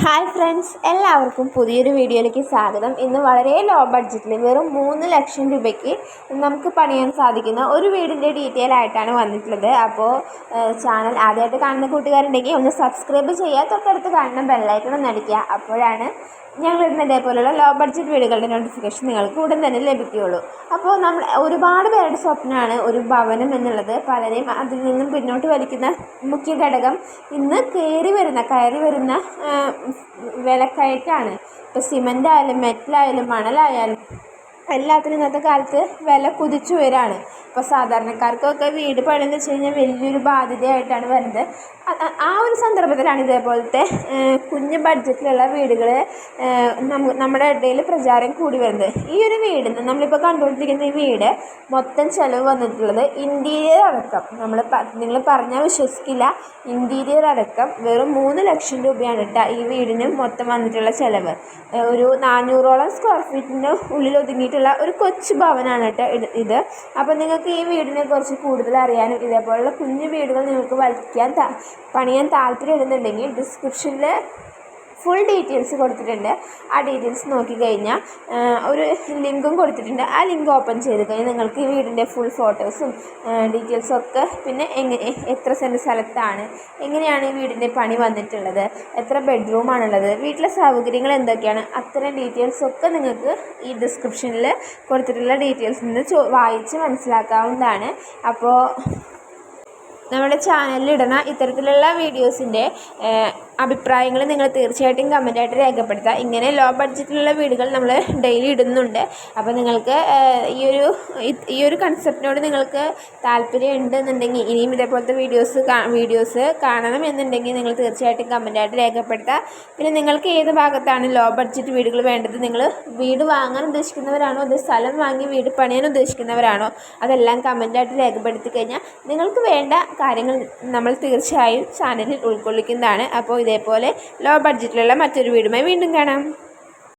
Hi friends എല്ലാവർക്കും പുതിയൊരു വീഡിയോയിലേക്ക് സ്വാഗതം. ഇന്ന് വളരെ ലോ ബഡ്ജറ്റിൽ വെറും മൂന്ന് ലക്ഷം രൂപയ്ക്ക് നമുക്ക് പണിയാൻ സാധിക്കുന്ന ഒരു വീടിന്റെ ഡീറ്റെയിൽ ആയിട്ടാണ് വന്നിട്ടുള്ളത്. അപ്പോൾ ചാനൽ ആദ്യമായിട്ട് കാണുന്ന കൂട്ടുകാരുണ്ടെങ്കിൽ ഒന്ന് സബ്സ്ക്രൈബ് ചെയ്യുക തൊട്ടടുത്ത് കാണുന്ന ബെല്ലൈക്കൺ ഒന്ന് അടിക്കുക. അപ്പോഴാണ് ഞങ്ങൾ ഇടുന്ന പോലെയുള്ള ലോ ബഡ്ജറ്റ് വീടുകളുടെ നോട്ടിഫിക്കേഷൻ നിങ്ങൾക്ക് ഉടൻ തന്നെ ലഭിക്കുകയുള്ളൂ. അപ്പോൾ നമ്മൾ ഒരുപാട് പേരുടെ സ്വപ്നമാണ് ഒരു ഭവനം എന്നുള്ളത്. പലരെയും അതിൽ നിന്നും പിന്നോട്ട് വലിക്കുന്ന മുഖ്യ ഘടകം ഇന്ന് കയറി വരുന്ന കയറി വരുന്ന വിലക്കയറ്റാണ്. ഇപ്പോൾ സിമന്റ് ആയാലും മെറ്റലായാലും മണലായാലും എല്ലാത്തിനും ഇന്നത്തെ കാലത്ത് വില കുതിച്ചു വരികയാണ് ഇപ്പോൾ സാധാരണക്കാർക്കൊക്കെ വീട് പണിയെന്ന് വെച്ച് കഴിഞ്ഞാൽ വലിയൊരു ബാധ്യതയായിട്ടാണ് വരുന്നത്. ആ ഒരു സന്ദർഭത്തിലാണ് ഇതേപോലത്തെ കുഞ്ഞ് ബഡ്ജറ്റിലുള്ള വീടുകൾ നമ്മ നമ്മുടെ ഇടയിൽ പ്രചാരം കൂടി വരുന്നത്. ഈ ഒരു വീട് നമ്മളിപ്പോൾ കണ്ടുകൊണ്ടിരിക്കുന്ന ഈ വീട് മൊത്തം ചിലവ് വന്നിട്ടുള്ളത് ഇന്റീരിയർ അടക്കം. നമ്മൾ നിങ്ങൾ പറഞ്ഞാൽ വിശ്വസിക്കില്ല. ഇന്റീരിയർ അടക്കം വെറും മൂന്ന് ലക്ഷം രൂപയാണ് കേട്ടോ ഈ വീടിന് മൊത്തം വന്നിട്ടുള്ള ചിലവ്. ഒരു നാനൂറോളം സ്ക്വയർ ഫീറ്റിന്റെ ഉള്ളിൽ ഒതുങ്ങിയിട്ടുള്ള ഒരു കൊച്ചു ഭവനാണ് കേട്ടോ ഇത് അപ്പോൾ നിങ്ങൾക്ക് ഈ വീടിനെ കുറിച്ച് കൂടുതൽ അറിയാനും ഇതേപോലുള്ള കുഞ്ഞു വീടുകൾ നിങ്ങൾക്ക് വലിക്കാൻ പണിയാൻ താല്പര്യം ഉണ്ടെന്നുണ്ടെങ്കിൽ ഡിസ്ക്രിപ്ഷനിൽ ഫുൾ ഡീറ്റെയിൽസ് കൊടുത്തിട്ടുണ്ട്. ആ ഡീറ്റെയിൽസ് നോക്കിക്കഴിഞ്ഞാൽ ഒരു ലിങ്കും കൊടുത്തിട്ടുണ്ട്. ആ ലിങ്ക് ഓപ്പൺ ചെയ്ത് കഴിഞ്ഞാൽ നിങ്ങൾക്ക് ഈ വീടിന്റെ ഫുൾ ഫോട്ടോസും ഡീറ്റെയിൽസും ഒക്കെ പിന്നെ എങ്ങനെ എത്ര സെന്റ് സ്ഥലത്താണ് എങ്ങനെയാണ് ഈ വീടിന്റെ പണി വന്നിട്ടുള്ളത് എത്ര ബെഡ്റൂമാണുള്ളത് വീട്ടിലെ സൗകര്യങ്ങൾ എന്തൊക്കെയാണ് അത്തരം ഡീറ്റെയിൽസ് ഒക്കെ നിങ്ങൾക്ക് ഈ ഡിസ്ക്രിപ്ഷനിൽ കൊടുത്തിട്ടുള്ള ഡീറ്റെയിൽസിൽ നിന്ന് വായിച്ച് മനസ്സിലാക്കാവുന്നതാണ്. അപ്പോൾ നമ്മുടെ ചാനലിൽ ഇടുന്ന ഇത്തരത്തിലുള്ള വീഡിയോസിന്റെ അഭിപ്രായങ്ങൾ നിങ്ങൾ തീർച്ചയായിട്ടും കമന്റായിട്ട് രേഖപ്പെടുത്തുക. ഇങ്ങനെ ലോ ബഡ്ജറ്റിലുള്ള വീടുകൾ നമ്മൾ ഡെയിലി ഇടുന്നുണ്ട്. അപ്പോൾ നിങ്ങൾക്ക് ഈ ഒരു ഈ ഒരു കൺസെപ്റ്റിനോട് നിങ്ങൾക്ക് താല്പര്യം ഉണ്ടെന്നുണ്ടെങ്കിൽ ഇനിയും ഇതേപോലത്തെ വീഡിയോസ് വീഡിയോസ് കാണണം എന്നുണ്ടെങ്കിൽ നിങ്ങൾ തീർച്ചയായിട്ടും കമന്റായിട്ട് രേഖപ്പെടുത്തുക. പിന്നെ നിങ്ങൾക്ക് ഏത് ഭാഗത്താണ് ലോ ബഡ്ജറ്റ് വീടുകൾ വേണ്ടത്? നിങ്ങൾ വീട് വാങ്ങാൻ ഉദ്ദേശിക്കുന്നവരാണോ? അത് സ്ഥലം വാങ്ങി വീട് പണിയാൻ ഉദ്ദേശിക്കുന്നവരാണോ? അതെല്ലാം കമന്റായിട്ട് രേഖപ്പെടുത്തി കഴിഞ്ഞാൽ നിങ്ങൾക്ക് വേണ്ട കാര്യങ്ങൾ നമ്മൾ തീർച്ചയായും ചാനലിൽ ഉൾക്കൊള്ളിക്കുന്നതാണ്. അപ്പോൾ ഇതേപോലെ ലോ ബഡ്ജറ്റിലുള്ള മറ്റൊരു വീടുമായി വീണ്ടും കാണാം.